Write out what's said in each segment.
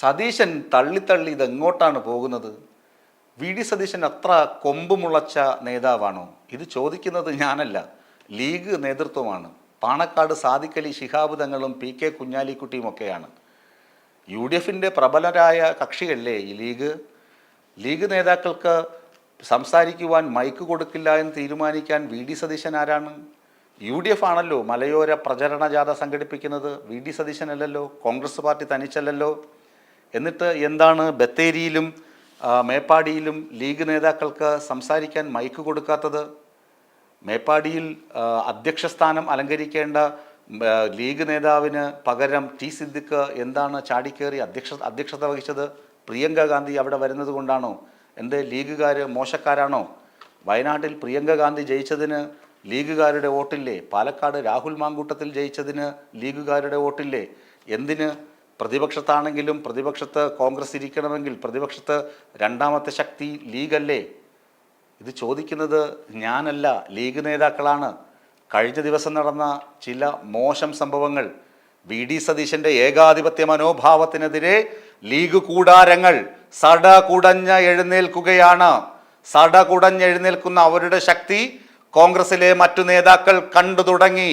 സതീശൻ തള്ളിത്തള്ളി ഇത് എങ്ങോട്ടാണ് പോകുന്നത്? വി ഡി സതീശൻ അത്ര കൊമ്പ് മുളച്ച നേതാവാണോ? ഇത് ചോദിക്കുന്നത് ഞാനല്ല. ലീഗ് നേതൃത്വമാണ്. പാണക്കാട് സാദിക്കലി ശിഹാബ് തങ്ങളും പി കെ കുഞ്ഞാലിക്കുട്ടിയും ഒക്കെയാണ്. യു ഡി എഫിന്റെ പ്രബലരായ കക്ഷിയല്ലേ ഈ ലീഗ്? ലീഗ് നേതാക്കൾക്ക് സംസാരിക്കുവാൻ മൈക്ക് കൊടുക്കില്ല എന്ന് തീരുമാനിക്കാൻ വി ഡി സതീശൻ ആരാണ്? യു ഡി എഫ് ആണല്ലോ മലയോര പ്രചരണ ജാഥ സംഘടിപ്പിക്കുന്നത്. വി ഡി സതീശൻ അല്ലല്ലോ കോൺഗ്രസ് പാർട്ടി തനിച്ചല്ലല്ലോ? എന്നിട്ട് എന്താണ് ബത്തേരിയിലും മേപ്പാടിയിലും ലീഗ് നേതാക്കൾക്ക് സംസാരിക്കാൻ മൈക്ക് കൊടുക്കാത്തത്? മേപ്പാടിയിൽ അധ്യക്ഷ സ്ഥാനം അലങ്കരിക്കേണ്ട ലീഗ് നേതാവിന് പകരം ടി സിദ്ദിഖ് എന്താണ് ചാടിക്കേറി അധ്യക്ഷ അധ്യക്ഷത വഹിച്ചത്? പ്രിയങ്ക ഗാന്ധി അവിടെ വരുന്നത് കൊണ്ടാണോ? എന്ത് ലീഗുകാർ മോശക്കാരാണോ? വയനാട്ടിൽ പ്രിയങ്ക ഗാന്ധി ജയിച്ചതിന് ലീഗുകാരുടെ വോട്ടില്ലേ? പാലക്കാട് രാഹുൽ മാങ്കൂട്ടത്തിൽ ജയിച്ചതിന് ലീഗുകാരുടെ വോട്ടില്ലേ? എന്തിന് പ്രതിപക്ഷത്താണെങ്കിലും പ്രതിപക്ഷത്ത് കോൺഗ്രസ് ഇരിക്കണമെങ്കിൽ പ്രതിപക്ഷത്ത് രണ്ടാമത്തെ ശക്തി ലീഗല്ലേ? ഇത് ചോദിക്കുന്നത് ഞാനല്ല ലീഗ് നേതാക്കളാണ്. കഴിഞ്ഞ ദിവസം നടന്ന ചില മോശം സംഭവങ്ങൾ. വി ഡി സതീശന്റെ ഏകാധിപത്യ മനോഭാവത്തിനെതിരെ ലീഗ് കൂടാരങ്ങൾ സട കുടഞ്ഞ എഴുന്നേൽക്കുകയാണ്. സട കുടഞ്ഞെഴുന്നേൽക്കുന്ന അവരുടെ ശക്തി കോൺഗ്രസിലെ മറ്റു നേതാക്കൾ കണ്ടു തുടങ്ങി.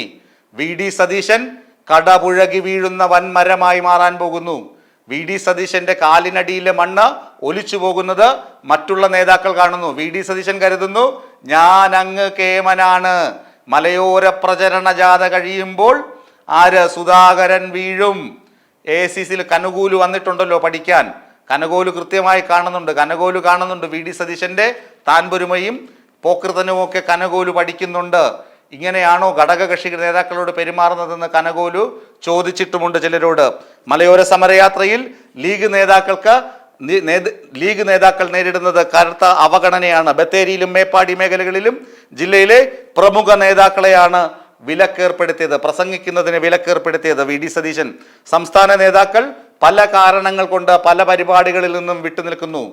വി ഡി സതീശൻ കടപുഴകി വീഴുന്ന വൻമരമായി മാറാൻ പോകുന്നു. വി. ഡി. സതീശന്റെ കാലിനടിയിലെ മണ്ണ് ഒലിച്ചു പോകുന്നത് മറ്റുള്ള നേതാക്കൾ കാണുന്നു. വി. ഡി. സതീശൻ കരുതുന്നു ഞാൻ അങ്ങ് കേമനാണ്. മലയോര പ്രചരണ ജാഥ കഴിയുമ്പോൾ ആര് സുധാകരൻ വീഴും? എ. സി. സിയിൽ കനുകൂൽ വന്നിട്ടുണ്ടല്ലോ പഠിക്കാൻ. കനകോൽ കൃത്യമായി കാണുന്നുണ്ട്. കനകോൽ കാണുന്നുണ്ട് വി. ഡി. സതീശന്റെ താൻപൊരുമയും പോക്കൃതനുമൊക്കെ കനകോൽ പഠിക്കുന്നുണ്ട്. ഇങ്ങനെയാണോ ഘടകകക്ഷി നേതാക്കളോട് പെരുമാറുന്നതെന്ന് കനകോലു ചോദിച്ചിട്ടുമുണ്ട് ചിലരോട്. മലയോര സമരയാത്രയിൽ ലീഗ് നേതാക്കൾക്ക് ലീഗ് നേതാക്കൾ നേരിടുന്നത് കറുത്ത അവഗണനയാണ്. ബത്തേരിയിലും മേപ്പാടി മേഖലകളിലും ജില്ലയിലെ പ്രമുഖ നേതാക്കളെയാണ് വിലക്കേർപ്പെടുത്തിയത്. പ്രസംഗിക്കുന്നതിന് വിലക്കേർപ്പെടുത്തിയത് വി. ഡി. സതീശൻ. സംസ്ഥാന നേതാക്കൾ പല കാരണങ്ങൾ കൊണ്ട് പല പരിപാടികളിൽ നിന്നും വിട്ടുനിൽക്കുന്നു.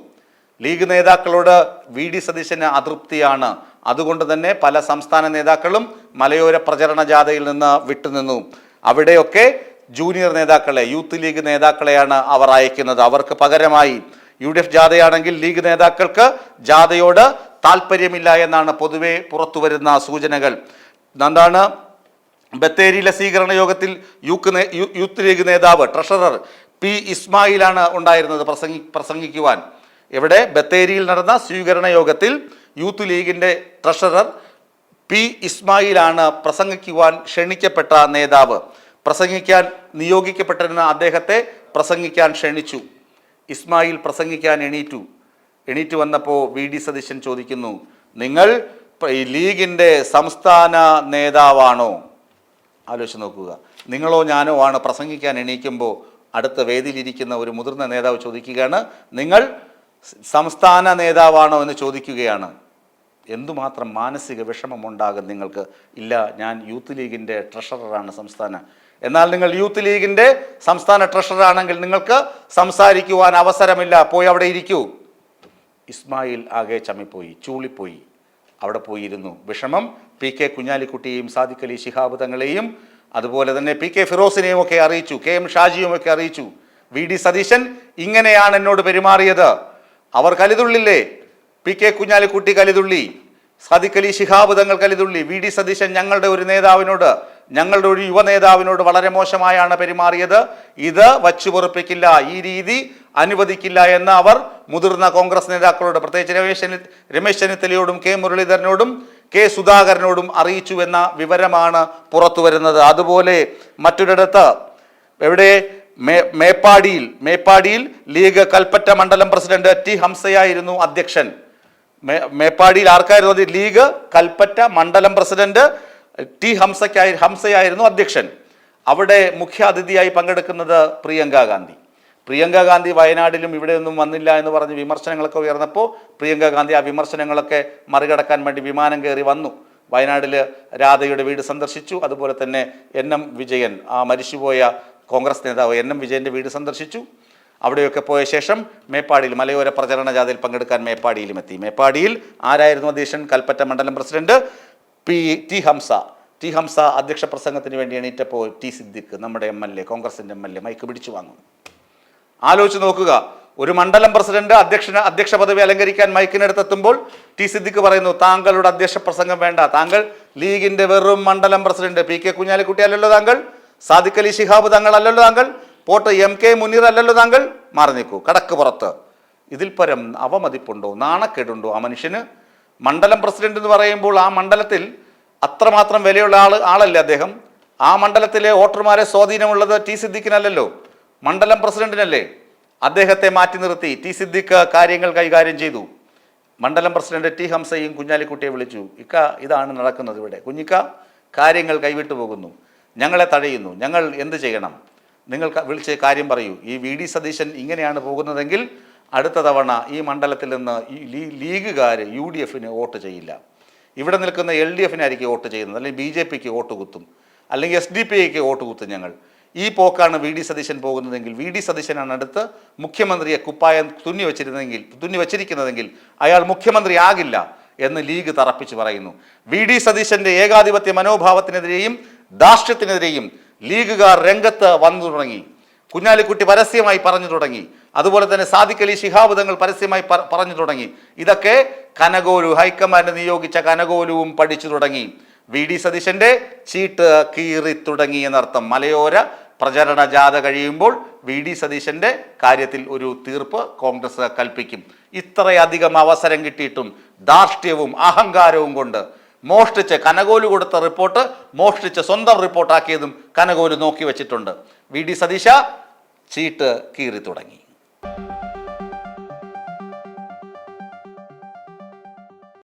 ലീഗ് നേതാക്കളോട് വി. ഡി. സതീശന് അതൃപ്തിയാണ്. അതുകൊണ്ട് തന്നെ പല സംസ്ഥാന നേതാക്കളും മലയോര പ്രചരണ ജാഥയിൽ നിന്ന് വിട്ടുനിന്നു. അവിടെയൊക്കെ ജൂനിയർ നേതാക്കളെ യൂത്ത് ലീഗ് നേതാക്കളെയാണ് അവർ അയക്കുന്നത്. അവർക്ക് പകരമായി യു ഡി എഫ് ജാഥയാണെങ്കിൽ ലീഗ് നേതാക്കൾക്ക് ജാഥയോട് താല്പര്യമില്ല എന്നാണ് പൊതുവെ പുറത്തുവരുന്ന സൂചനകൾ. എന്താണ്? ബത്തേരിയിലെ സ്വീകരണ യോഗത്തിൽ യൂക്ക് യൂത്ത് ലീഗ് നേതാവ് ട്രഷറർ പി ഇസ്മായിലാണ് ഉണ്ടായിരുന്നത് പ്രസംഗി പ്രസംഗിക്കുവാൻ. ഇവിടെ ബത്തേരിയിൽ നടന്ന സ്വീകരണ യോഗത്തിൽ യൂത്ത് ലീഗിന്റെ ട്രഷറർ പി ഇസ്മായിലാണ് പ്രസംഗിക്കുവാൻ ക്ഷണിക്കപ്പെട്ട നേതാവ്. പ്രസംഗിക്കാൻ നിയോഗിക്കപ്പെട്ടിരുന്ന അദ്ദേഹത്തെ പ്രസംഗിക്കാൻ ക്ഷണിച്ചു. ഇസ്മായിൽ പ്രസംഗിക്കാൻ എണീറ്റു. എണീറ്റ് വന്നപ്പോൾ വി ഡി സതീശൻ ചോദിക്കുന്നു നിങ്ങൾ ലീഗിന്റെ സംസ്ഥാന നേതാവാണോ? ആലോചിച്ച് നോക്കുക. നിങ്ങളോ ഞാനോ ആണ് പ്രസംഗിക്കാൻ എണീക്കുമ്പോൾ അടുത്ത വേദിയിലിരിക്കുന്ന ഒരു മുതിർന്ന നേതാവ് ചോദിക്കുകയാണ് നിങ്ങൾ സംസ്ഥാന നേതാവാണോ എന്ന് ചോദിക്കുകയാണ്. എന്തുമാത്രം മാനസിക വിഷമമുണ്ടാകും നിങ്ങൾക്ക്? ഇല്ല ഞാൻ യൂത്ത് ലീഗിന്റെ ട്രഷററാണ് സംസ്ഥാന. എന്നാൽ നിങ്ങൾ യൂത്ത് ലീഗിന്റെ സംസ്ഥാന ട്രഷററാണെങ്കിൽ നിങ്ങൾക്ക് സംസാരിക്കുവാൻ അവസരമില്ല. പോയി അവിടെ ഇരിക്കൂ. ഇസ്മായിൽ ആകെ ചമ്മിപ്പോയി ചൂളിപ്പോയി. അവിടെ പോയിരുന്നു. വിഷമം പി കെ കുഞ്ഞാലിക്കുട്ടിയെയും സാദിഖ് അലി ശിഹാബ് തങ്ങളെയും അതുപോലെ തന്നെ പി കെ ഫിറോസിനെയും ഒക്കെ അറിയിച്ചു കെ എം ഷാജിയും ഒക്കെ അറിയിച്ചു. വി ഡി സതീശൻ ഇങ്ങനെയാണ് എന്നോട് പെരുമാറിയത്. അവർ കലിതുള്ളില്ലേ പി കെ കുഞ്ഞാലിക്കുട്ടി കലിതുള്ളി സാദിഖ് അലി ശിഹാബ് തങ്ങൾ കലിതുള്ളി വി ഡി സതീശൻ ഞങ്ങളുടെ ഒരു നേതാവിനോട് ഞങ്ങളുടെ ഒരു യുവ നേതാവിനോട് വളരെ മോശമായാണ് പെരുമാറിയത്. ഇത് വച്ചു പൊറുപ്പിക്കില്ല ഈ രീതി അനുവദിക്കില്ല എന്ന് അവർ മുതിർന്ന കോൺഗ്രസ് നേതാക്കളോട് പ്രത്യേകിച്ച് രമേശ് രമേശ് ചെന്നിത്തലയോടും കെ മുരളീധരനോടും കെ സുധാകരനോടും അറിയിച്ചു എന്ന വിവരമാണ് പുറത്തു വരുന്നത്. അതുപോലെ മറ്റൊരിടത്ത് എവിടെ മേ മേപ്പാടിയിൽ മേപ്പാടിയിൽ ലീഗ് കൽപ്പറ്റ മണ്ഡലം പ്രസിഡന്റ് ടി ഹംസയായിരുന്നു അധ്യക്ഷൻ. മേപ്പാടിയിൽ ആർക്കായിരുന്നു അത് ലീഗ്? കൽപ്പറ്റ മണ്ഡലം പ്രസിഡന്റ് ടി ഹംസയ്ക്കായി ഹംസയായിരുന്നു അധ്യക്ഷൻ. അവിടെ മുഖ്യ അതിഥിയായി പങ്കെടുക്കുന്നത് പ്രിയങ്ക ഗാന്ധി. പ്രിയങ്ക ഗാന്ധി വയനാട്ടിലും ഇവിടെയൊന്നും വന്നില്ല എന്ന് പറഞ്ഞ് വിമർശനങ്ങളൊക്കെ ഉയർന്നപ്പോൾ പ്രിയങ്ക ഗാന്ധി ആ വിമർശനങ്ങളൊക്കെ മറികടക്കാൻ വേണ്ടി വിമാനം കയറി വന്നു. വയനാടിൽ രാധയുടെ വീട് സന്ദർശിച്ചു. അതുപോലെ തന്നെ എൻ എം വിജയൻ ആ മരിച്ചുപോയ കോൺഗ്രസ് നേതാവ് എൻ എം വിജയന്റെ വീട് സന്ദർശിച്ചു. അവിടെയൊക്കെ പോയ ശേഷം മേപ്പാടിയിൽ മലയോര പ്രചരണ ജാഥയിൽ പങ്കെടുക്കാൻ മേപ്പാടിയിലും എത്തി. മേപ്പാടിയിൽ ആരായിരുന്നു അധ്യക്ഷൻ? കൽപ്പറ്റ മണ്ഡലം president P. T. Hamsa. T. Hamsa അധ്യക്ഷ പ്രസംഗത്തിന് വേണ്ടി എണീറ്റപ്പോൾ ടി. സിദ്ദിഖ് നമ്മുടെ എം എൽ എ കോൺഗ്രസിന്റെ എം എൽ എ മൈക്ക് പിടിച്ചു വാങ്ങും. ആലോചിച്ച് നോക്കുക. ഒരു മണ്ഡലം പ്രസിഡന്റ് അധ്യക്ഷ അധ്യക്ഷ പദവി അലങ്കരിക്കാൻ മൈക്കിനടുത്തെത്തുമ്പോൾ ടി. സിദ്ദിഖ് പറയുന്നു താങ്കളുടെ അധ്യക്ഷ പ്രസംഗം വേണ്ട. താങ്കൾ ലീഗിന്റെ വെറും മണ്ഡലം പ്രസിഡന്റ്. പി. കെ. കുഞ്ഞാലിക്കുട്ടി അല്ലല്ലോ താങ്കൾ. സാദിഖ് അലി ശിഹാബ് തങ്ങൾ അല്ലല്ലോ താങ്കൾ. പോട്ട് എം കെ മുനീർ അല്ലല്ലോ താങ്കൾ? മാറി നിൽക്കൂ. കടക്ക് പുറത്ത്. ഇതിൽ പരം അവമതിപ്പുണ്ടോ? നാണക്കേടുണ്ടോ ആ മനുഷ്യന്? മണ്ഡലം പ്രസിഡന്റ് എന്ന് പറയുമ്പോൾ ആ മണ്ഡലത്തിൽ അത്രമാത്രം വിലയുള്ള ആൾ ആളല്ലേ അദ്ദേഹം? ആ മണ്ഡലത്തിലെ വോട്ടർമാരെ സ്വാധീനമുള്ളത് ടി സിദ്ദിഖിനല്ലല്ലോ മണ്ഡലം പ്രസിഡന്റിനല്ലേ. അദ്ദേഹത്തെ മാറ്റി നിർത്തി ടി സിദ്ദിഖ് കാര്യങ്ങൾ കൈകാര്യം ചെയ്തു. മണ്ഡലം പ്രസിഡന്റ് ടി ഹംസയും കുഞ്ഞാലിക്കുട്ടിയെ വിളിച്ചു. ഇക്ക ഇതാണ് നടക്കുന്നത് ഇവിടെ. കുഞ്ഞിക്ക കാര്യങ്ങൾ കൈവിട്ടു പോകുന്നു. ഞങ്ങളെ തടയുന്നു ഞങ്ങൾ എന്ത് ചെയ്യണം? നിങ്ങൾ വിളിച്ച് കാര്യം പറയൂ. ഈ വി ഡി സതീശൻ ഇങ്ങനെയാണ് പോകുന്നതെങ്കിൽ അടുത്ത തവണ ഈ മണ്ഡലത്തിൽ നിന്ന് ഈ ലീഗുകാർ യു ഡി എഫിന് വോട്ട് ചെയ്യില്ല. ഇവിടെ നിൽക്കുന്ന എൽ ഡി എഫിനായിരിക്കും വോട്ട് ചെയ്യുന്നത്. അല്ലെങ്കിൽ ബി ജെ പിക്ക് വോട്ട് കുത്തും. അല്ലെങ്കിൽ എസ് ഡി പി ഐക്ക് വോട്ട് കുത്തും ഞങ്ങൾ. ഈ പോക്കാണ് വി ഡി സതീശൻ പോകുന്നതെങ്കിൽ വി ഡി സതീശനാണ് അടുത്ത് മുഖ്യമന്ത്രിയെ കുപ്പായം തുന്നി വെച്ചിരുന്നെങ്കിൽ തുന്നി വെച്ചിരിക്കുന്നതെങ്കിൽ അയാൾ മുഖ്യമന്ത്രി ആകില്ല എന്ന് ലീഗ് തറപ്പിച്ച് പറയുന്നു. വി ഡി സതീശന്റെ ഏകാധിപത്യ മനോഭാവത്തിനെതിരെയും ധാർഷ്ട്യത്തിനെതിരെയും ലീഗുകാർ രംഗത്ത് വന്നു തുടങ്ങി. കുഞ്ഞാലിക്കുട്ടി പരസ്യമായി പറഞ്ഞു തുടങ്ങി. അതുപോലെ തന്നെ സാദിഖലി ശിഹാബ് പരസ്യമായി പറഞ്ഞു തുടങ്ങി. ഇതൊക്കെ കനകോലു ഹൈക്കമാൻഡ് നിയോഗിച്ച കനകോലുവും പഠിച്ചു തുടങ്ങി. വി ഡി സതീശന്റെ ചീട്ട് കീറി തുടങ്ങി എന്നർത്ഥം. മലയോര പ്രചരണ ജാഥ കഴിയുമ്പോൾ വി ഡി സതീശന്റെ കാര്യത്തിൽ ഒരു തീർപ്പ് കോൺഗ്രസ് കൽപ്പിക്കും. ഇത്രയധികം അവസരം കിട്ടിയിട്ടും ധാർഷ്ട്യവും അഹങ്കാരവും കൊണ്ട് മോഷ്ടിച്ച് കനകോൽ കൊടുത്ത റിപ്പോർട്ട് മോഷ്ടിച്ച് സ്വന്തം റിപ്പോർട്ടാക്കിയതും കനകോൽ നോക്കി വെച്ചിട്ടുണ്ട്. വി. ഡി. സതീശ ചീട്ട് കീറി തുടങ്ങി.